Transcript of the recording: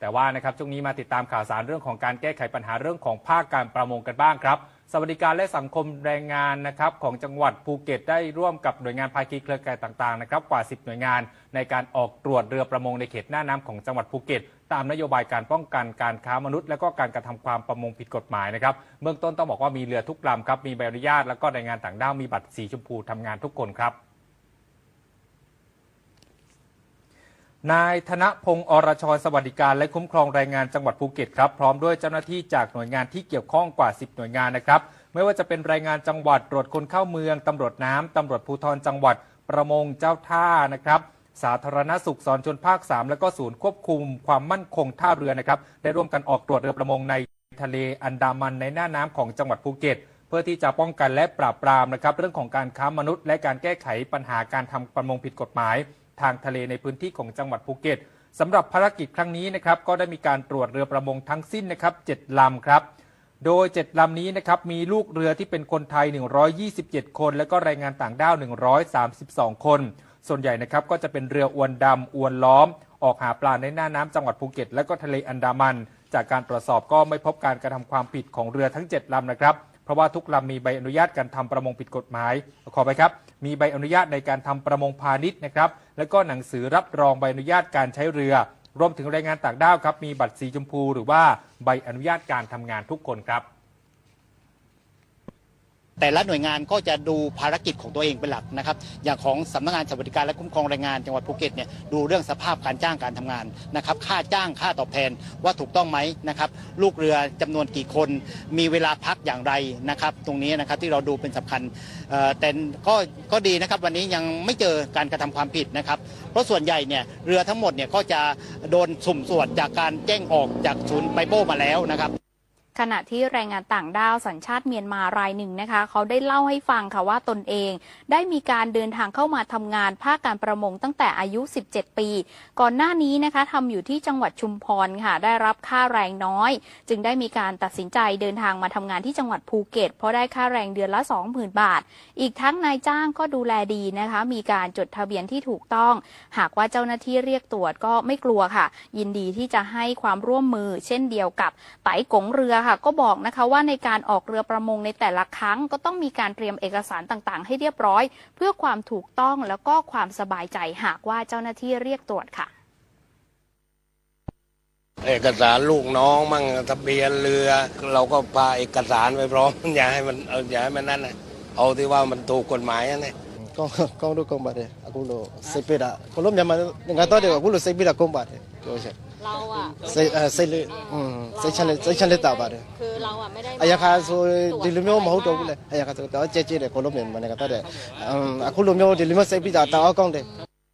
แต่ว่านะครับช่วงนี้มาติดตามข่าวสารเรื่องของการแก้ไขปัญหาเรื่องของภาคการประมงกันบ้างครับสวัสดิการและสังคมแรงงานนะครับของจังหวัดภูเก็ตได้ร่วมกับหน่วยงานภาคีเครือข่ายต่างๆนะครับกว่า 10 หน่วยงานในการออกตรวจเรือประมงในเขตหน้าน้ำของจังหวัดภูเก็ต ตามนโยบายการป้องกันการค้ามนุษย์ และก็การกระทำความประมงผิดกฎหมายนะครับเบื้องต้นต้องบอกว่ามีเรือทุกลำครับมีใบอนุญาต แล้วก็แรงงานต่างด้าวมีบัตรสีชมพูทำงานทุกคนครับ นายธนพงศ์อรชรสวัสดิการและคุ้มครองแรงงานจังหวัดภูเก็ตครับพร้อมด้วยเจ้าหน้าที่จากหน่วยงานที่เกี่ยวข้องกว่า 10 หน่วยงานนะครับไม่ว่าจะเป็นแรงงานจังหวัดตรวจคนเข้าเมืองตำรวจน้ำตำรวจภูธรจังหวัดประมงเจ้าท่านะครับสาธารณสุขสอนชนภาค 3 แล้วก็ศูนย์ควบคุมความมั่นคงท่าเรือนะครับได้ร่วมกันออกตรวจเรือประมงในทะเลอันดามันในหน้าน้ำของจังหวัดภูเก็ต เพื่อที่จะป้องกันและปราบปรามนะครับเรื่องของการค้ามนุษย์ และการแก้ไขปัญหาการทำประมงผิดกฎหมาย ทางทะเลในพื้นที่ของจังหวัดภูเก็ตสำหรับภารกิจครั้งนี้นะครับก็ได้มีการตรวจเรือประมงทั้งสิ้นนะครับ7ลำครับ โดย 7 ลำนี้นะครับมีลูกเรือที่เป็นคนไทย 127 คน และก็แรงงานต่างด้าว 132 คน ส่วนใหญ่นะครับก็จะเป็นเรืออวนดำอวนล้อม ออกหาปลาในหน้าน้ำจังหวัดภูเก็ต และก็ทะเลอันดามัน จากการตรวจสอบก็ไม่พบการกระทำความผิดของเรือทั้ง 7ลำนะครับ เพราะว่าทุกลำมีใบอนุญาตการทำประมงผิดกฎหมาย ขอไปครับ มีใบอนุญาตในการทำประมงพาณิชย์นะครับ แล้วก็หนังสือรับรองใบอนุญาตการใช้เรือ รวมถึงแรงงานต่างด้าวครับ มีบัตรสีชมพู หรือว่าใบอนุญาตการทำงานทุกคนครับ แต่ละหน่วยงานก็จะดูภารกิจของตัวเองเป็นหลักนะครับ อย่างของสำนักงานสวัสดิการและคุ้มครองแรงงานจังหวัดภูเก็ตเนี่ยดูเรื่องสภาพการจ้างการทำงานนะครับ ค่าจ้างค่าตอบแทนว่าถูกต้องไหมนะครับ ลูกเรือจำนวนกี่คน มีเวลาพักอย่างไรนะครับ ตรงนี้นะครับที่เราดูเป็นสำคัญแต่ก็ก็ดีนะครับวันนี้ยังไม่เจอการกระทำความผิดนะครับ เพราะส่วนใหญ่เนี่ยเรือทั้งหมดเนี่ยก็จะโดนสุ่มตรวจจากการแจ้งออกจากศูนย์ไบโบมาแล้วนะครับ ขณะที่แรงงานต่างด้าวสัญชาติเมียนมารายหนึ่งนะคะ เขาได้เล่าให้ฟังค่ะว่าตนเอง ได้มีการเดินทางเข้ามาทำงานภาคการประมงตั้งแต่อายุ 17 ปี ก่อนหน้านี้นะคะทำอยู่ที่จังหวัดชุมพรค่ะ ได้รับค่าแรงน้อย จึงได้มีการตัดสินใจเดินทางมาทำงานที่จังหวัดภูเก็ต เพราะได้ค่าแรงเดือนละ 20,000 บาท อีกทั้งนายจ้างก็ดูแลดีนะคะ มีการจดทะเบียนที่ถูกต้อง หากว่าเจ้าหน้าที่เรียกตรวจก็ไม่กลัวค่ะ ยินดีที่จะให้ความร่วมมือ เช่นเดียวกับไตกงเรือค่ะก็บอกนะคะว่าในการออกเรือประมงในแต่ละครั้ง ก็ต้องมีการเตรียมเอกสารต่างๆ ให้เรียบร้อย เพื่อความถูกต้องแล้วก็ความสบายใจหากว่าเจ้าหน้าที่เรียกตรวจค่ะ เอกสารลูกน้องมั่งทะเบียนเรือ เราก็พาเอกสารไปพร้อมอย่าให้มันเอาอย่าให้มันนั่นนะเอาที่ว่ามันถูกกฎหมายนั่นเอง ကောင်းကောင်းတော့ကောင်းပါတယ်အခုလို့စိတ်ပိတာဘလို့မြန်မာငါတော့တယ်အခုလို့စိတ်ပိတာကောင်းပါတယ်ပြောချက် เราอะ စိတ်အဲစိတ်လေးอืมစိတ်ချလက်စိတ်ချလက်တာပါတယ် คือเราอะไม่ได้ အရာခါဆိုဒီလိုမျိုးမဟုတ်တော့ဘူးလေအရာခါဆိုတော့ကြဲကြဲတယ်ဘလို့မြန်မာငါတော့တယ်အခုလိုမျိုးဒီလိုမျိုးစိတ်ပိတာတောင်းအောင်ကောင်းတယ်